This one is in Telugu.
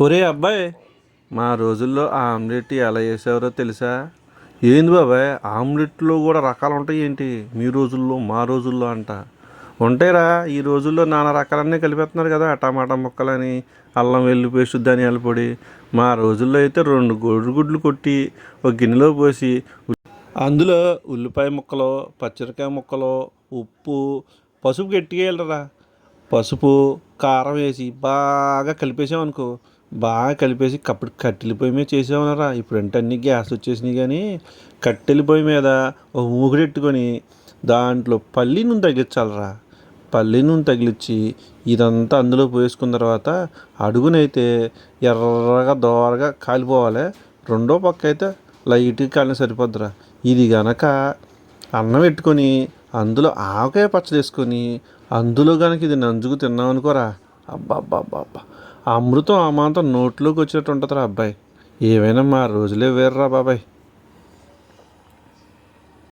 ఒరే అబ్బాయి మా రోజుల్లో ఆమ్లెట్ ఎలా చేసేవారో తెలుసా? ఏంది బాబాయ్ ఆమ్లెట్లో కూడా రకాలు ఉంటాయి ఏంటి? మీ రోజుల్లో మా రోజుల్లో అంట. ఉంటాయిరా ఈ రోజుల్లో నానా రకాలన్నీ కలిపేస్తున్నారు కదా టమాటా ముక్కలని అల్లం వెల్లి పేస్ట్ ధనియాల పొడి. మా రోజుల్లో అయితే రెండు గొడుగుడ్లు కొట్టి ఒక గిన్నెలో పోసి అందులో ఉల్లిపాయ ముక్కలు పచ్చిమిరకాయ ముక్కలు ఉప్పు పసుపు గట్టిగా వెళ్ళరా పసుపు కారం వేసి బాగా కలిపేసామనుకో బాగా కలిపేసి కప్పుడు కట్టెల పొయ్యి మీద చేసామనరా ఇప్పుడు అంటే అన్ని గ్యాస్ వచ్చేసినాయి కానీ కట్టెల పొయ్యి మీద ఒక మూగుడెట్టుకొని దాంట్లో పల్లి నూనె తగిలించాలరా. పల్లి నూనె తగిలించి ఇదంతా అందులో పోసుకున్న తర్వాత అడుగునైతే ఎర్రగా దోరగా కాలిపోవాలి. రెండో పక్క అయితే లైట్గా కాలిన సరిపోద్దురా. ఇది గనక అన్నం పెట్టుకొని అందులో ఆవకాయ పచ్చడి వేసుకొని అందులో కనుక ఇది నంజుకు తిన్నాం అనుకోరా అబ్బా అమృతం ఆ మాత్రం నోట్లోకి వచ్చినట్టు ఉంటుందిరా అబ్బాయి. ఏమైనా మా రోజులే వేర్రా బాబాయ్.